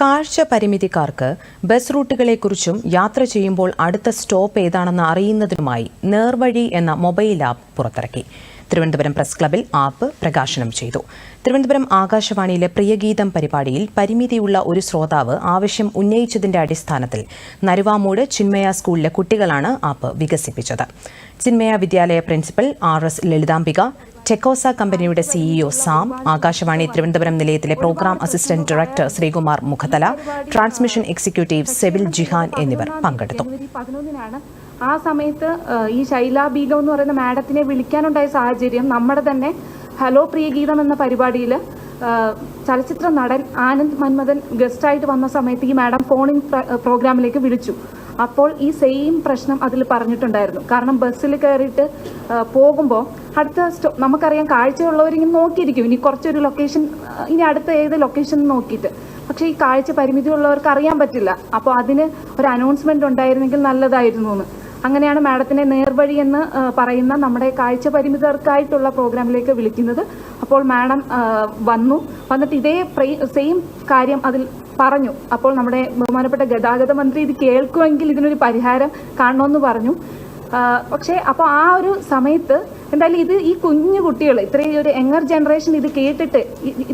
കാഴ്ച പരിമിതിക്കാർക്ക് ബസ് റൂട്ടുകളെക്കുറിച്ചും യാത്ര ചെയ്യുമ്പോൾ അടുത്ത സ്റ്റോപ്പ് ഏതാണെന്ന് അറിയുന്നതിനുമായി നേർവഴി എന്ന മൊബൈൽ ആപ്പ് പുറത്തിറക്കി. തിരുവനന്തപുരം പ്രസ് ക്ലബിൽ ആപ്പ് പ്രകാശനം ചെയ്തു. തിരുവനന്തപുരം ആകാശവാണിയിലെ പ്രിയഗീതം പരിപാടിയിൽ പരിമിതിയുള്ള ഒരു ശ്രോതാവ് ആവശ്യം ഉന്നയിച്ചതിന്റെ അടിസ്ഥാനത്തിൽ നരുവാമൂട് ചിന്മയ സ്കൂളിലെ കുട്ടികളാണ് ആപ്പ് വികസിപ്പിച്ചത്. Chinmaya Vidyalaya principal R S Lalithambika ടെക്കോസ കമ്പനിയുടെ CEO Sam Akashvani Thiruvananthapuram നിലയത്തിലെ programme assistant director Sreekumar Mukhathala transmission executive Sebil Jihan എന്നിവർ പങ്കെടുത്തു. ആ സമയത്ത് ഈ ശൈല ബീഗം എന്ന് പറയുന്ന മാഡത്തിനെ വിളിക്കാനുണ്ടായ സാഹചര്യം നമ്മുടെ തന്നെ ഹലോ പ്രിയഗീതം എന്ന പരിപാടിയിൽ ചലച്ചിത്ര നടൻ ആനന്ദ് മന്മഥൻ ഗസ്റ്റായിട്ട് വന്ന സമയത്ത് ഈ മാഡം ഫോണിൻ പ്രോഗ്രാമിലേക്ക് വിളിച്ചു. അപ്പോൾ ഈ സെയിം പ്രശ്നം അതിൽ പറഞ്ഞിട്ടുണ്ടായിരുന്നു. കാരണം ബസ്സിൽ കയറിയിട്ട് പോകുമ്പോൾ അടുത്ത സ്റ്റോ നമുക്കറിയാം കാഴ്ചയുള്ളവരിങ്ങനെ നോക്കിയിരിക്കും. ഇനി കുറച്ചൊരു ലൊക്കേഷൻ ഇനി അടുത്ത ഏത് ലൊക്കേഷൻ നോക്കിയിട്ട്. പക്ഷേ ഈ കാഴ്ച പരിമിതിയുള്ളവർക്ക് അറിയാൻ പറ്റില്ല. അപ്പോൾ അതിന് ഒരു അനൗൺസ്മെന്റ് ഉണ്ടായിരുന്നെങ്കിൽ നല്ലതായിരുന്നു എന്ന്. അങ്ങനെയാണ് മാഡത്തിനെ നേർവഴി എന്ന് പറയുന്ന നമ്മുടെ കാഴ്ച പരിമിതർക്കായിട്ടുള്ള പ്രോഗ്രാമിലേക്ക് വിളിക്കുന്നത്. അപ്പോൾ മാഡം വന്നു. വന്നിട്ട് ഇതേ സെയിം കാര്യം അതിൽ പറഞ്ഞു. അപ്പോൾ നമ്മുടെ ബഹുമാനപ്പെട്ട ഗതാഗത മന്ത്രി ഇത് കേൾക്കുമെങ്കിൽ ഇതിനൊരു പരിഹാരം കാണണമെന്ന് പറഞ്ഞു. പക്ഷേ അപ്പോൾ ആ ഒരു സമയത്ത് എന്തായാലും ഇത് ഈ കുഞ്ഞു കുട്ടികൾ ഇത്രയും ഒരു യങ്ങർ ജനറേഷൻ ഇത് കേട്ടിട്ട്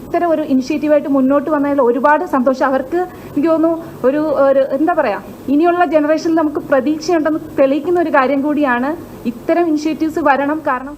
ഇത്തരം ഒരു ഇനിഷ്യേറ്റീവായിട്ട് മുന്നോട്ട് വന്നതിൽ ഒരുപാട് സന്തോഷം. അവർക്ക് എനിക്ക് തോന്നുന്നു ഒരു ഒരു എന്താ പറയുക ഇനിയുള്ള ജനറേഷനിൽ നമുക്ക് പ്രതീക്ഷയുണ്ടെന്ന് തെളിയിക്കുന്ന ഒരു കാര്യം കൂടിയാണ് ഇത്തരം ഇനിഷ്യേറ്റീവ്സ് വരണം. കാരണം